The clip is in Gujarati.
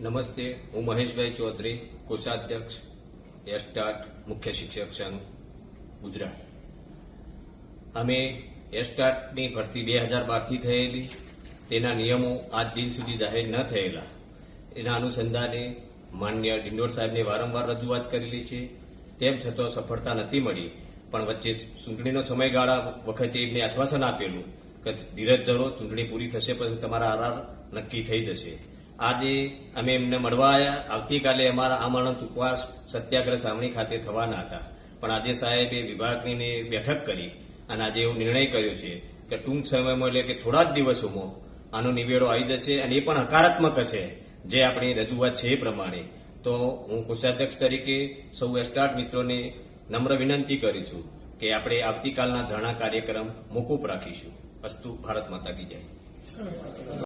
નમસ્તે, હું મહેશભાઈ ચૌધરી, કોષાધ્યક્ષ એસ્ટાર્ટ મુખ્ય શિક્ષક સંઘ, ગુજરાત. અમે એસ્ટાર્ટની ભરતી બે હજાર બારથી થયેલી. તેના નિયમો આજ દિન સુધી જાહેર ન થયેલા. એના અનુસંધાને માન્ય ડિંડોર સાહેબને વારંવાર રજૂઆત કરેલી છે. તેમ છતાં સફળતા નથી મળી. પણ વચ્ચે ચૂંટણીનો સમયગાળા વખતે એમને આશ્વાસન આપેલું કે ધીરજ ધરો, ચૂંટણી પૂરી થશે પછી તમારા આરાર નક્કી થઈ જશે. આજે અમે એમને મળવા આવ્યા આવતીકાલે અમારા આમરણ ઉપવાસ સત્યાગ્રહ સાવણી ખાતે થવાના હતા. પણ આજે સાહેબે વિભાગની બેઠક કરી અને આજે એવો નિર્ણય કર્યો છે કે ટૂંક સમયમાં એટલે કે થોડા જ દિવસોમાં આનો નિવેડો આવી જશે અને એ પણ હકારાત્મક હશે, જે આપણી રજૂઆત છે એ પ્રમાણે. તો હું કોષાધ્યક્ષ તરીકે સૌ એસ્ટાર્ટ મિત્રોને નમ્ર વિનંતી કરું છું કે આપણે આવતીકાલના ધરણા કાર્યક્રમ મોકૂફ રાખીશું. અસ્તુ ભારત માતા કી જય.